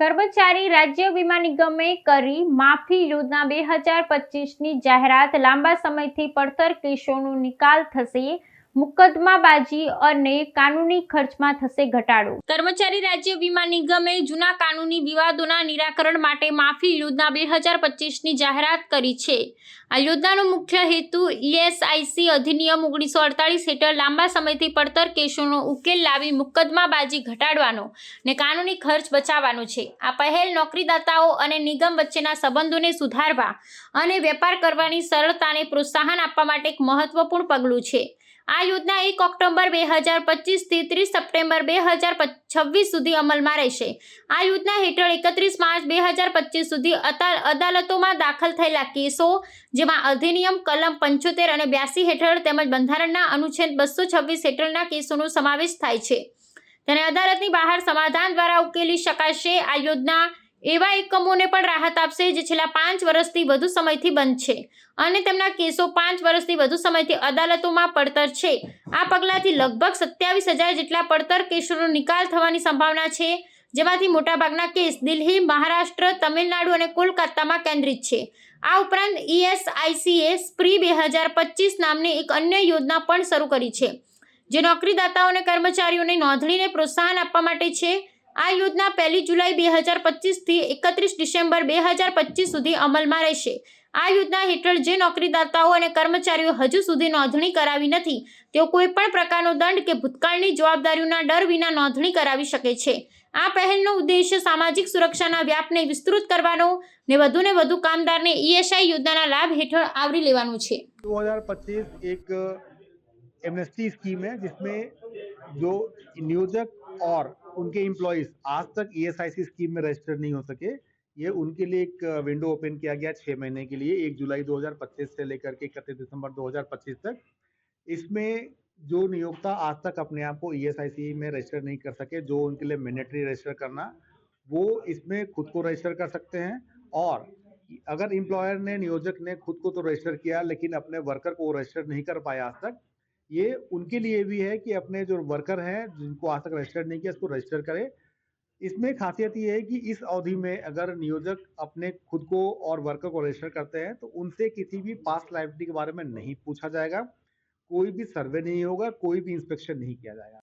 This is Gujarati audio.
કર્મચારી રાજ્ય વીમા નિગમે કરી માફી યોજના બે હજાર પચીસની જાહેરાત. લાંબા સમયથી પડતર કેસોનો નિકાલ થશે. મુકદ્દમાબાજી અને કાનૂની ખર્ચમાં થશે ઘટાડો. કર્મચારી રાજ્ય વીમા નિગમે જૂના કાનૂની વિવાદોના નિરાકરણ માટે માફી યોજના બે હજાર પચીસની જાહેરાત કરી છે. આ યોજનાનો મુખ્ય હેતુ ઈએસઆઈસી અધિનિયમ ઓગણીસો અડતાલીસ હેઠળ લાંબા સમયથી પડતર કેસોનો ઉકેલ લાવી મુકદ્દમાબાજી ઘટાડવાનો ને કાનૂની ખર્ચ બચાવવાનો છે. આ પહેલ નોકરીદાતાઓ અને નિગમ વચ્ચેના સંબંધોને સુધારવા અને વેપાર કરવાની સરળતાને પ્રોત્સાહન આપવા માટે એક મહત્વપૂર્ણ પગલું છે. આ યોજના એક ઓક્ટોબર બે હજાર પચીસથી ત્રીસ સપ્ટેમ્બર બે હજાર છવ્વીસ સુધી અમલમાં રહેશે. આ યોજના હેઠળ એકત્રીસ માર્ચ બે હજાર પચીસ સુધી અદાલતોમાં દાખલ થયેલા કેસો, જેમાં અધિનિયમ કલમ પંચોતેર અને બ્યાસી હેઠળ તેમજ બંધારણના અનુચ્છેદ બસો છવ્વીસ હેઠળના કેસોનો સમાવેશ થાય છે. તેને અદાલતની બહાર સમાધાન દ્વારા ઉકેલી શકાશે આ યોજના એવા એકમોને પણ રાહત આપશે જે છેલ્લા પાંચ વર્ષથી વધુ સમયથી બંધ છે અને તેમના કેસો પાંચ વર્ષથી વધુ સમયથી અદાલતોમાં પડતર છે. આ પગલાંથી લગભગ સત્યાવીસ હજાર જેટલા પડતર કેસોનો નિકાલ થવાની સંભાવના છે, જેમાંથી મોટાભાગના કેસ દિલ્હી, મહારાષ્ટ્ર, તમિલનાડુ અને કોલકાતામાં કેન્દ્રિત છે. આ ઉપરાંત ઈએસઆઈસીએ સ્પ્રી બે હજાર પચીસ નામની એક અન્ય યોજના પણ શરૂ કરી છે, જે નોકરીદાતાઓ અને કર્મચારીઓની નોંધણીને પ્રોત્સાહન આપવા માટે છે. આ યોજના પહેલી જુલાઈ બે હજાર પચીસથી એકત્રીસ ડિસેમ્બર બે હજાર પચીસ સુધી અમલમાં રહેશે. આ યોજના હેઠળ જે નોકરીદાતાઓ અને કર્મચારીઓ હજુ સુધી નોંધણી કરાવી નથી, તેઓ કોઈપણ પ્રકારનો દંડ કે ભૂતકાળની જવાબદારીઓના ડર વિના નોંધણી કરાવી શકે છે. આ પહેલનો ઉદ્દેશ્ય સામાજિક સુરક્ષાના વ્યાપને વિસ્તૃત કરવાનો ને વધુ ને વધુ કામદારને ઈએસઆઈ યોજનાના લાભ હેઠળ આવરી લેવાનું છે. દો હજાર પચીસ એક એમનેસ્ટી સ્કીમ હે જિસમે જો નિયોજક और उनके एम्प्लॉयज़ आज तक ईएसआईसी स्कीम में रजिस्टर नहीं हो सके। ये उनके लिए एक विंडो ओपन किया गया छः महीने के लिए, एक जुलाई 2025 से लेकर के इकतीस दिसंबर 2025 तक। इसमें जो नियोक्ता आज तक अपने आप को ईएसआईसी में रजिस्टर नहीं कर सके, जो उनके लिए मैंडेटरी रजिस्टर करना, वो इसमें खुद को रजिस्टर कर सकते हैं। और अगर एम्प्लॉयर ने, नियोजक ने खुद को तो रजिस्टर किया, लेकिन अपने वर्कर को रजिस्टर नहीं कर पाया आज तक ये उनके लिए भी है कि अपने जो वर्कर हैं, जिनको आज तक रजिस्टर नहीं किया, इसको रजिस्टर करें। इसमें खासियत ये है कि इस अवधि में अगर नियोजक अपने खुद को और वर्कर को रजिस्टर करते हैं तो उनसे किसी भी पास्ट लाइबिलिटी के बारे में नहीं पूछा जाएगा। कोई भी सर्वे नहीं होगा, कोई भी इंस्पेक्शन नहीं किया जाएगा।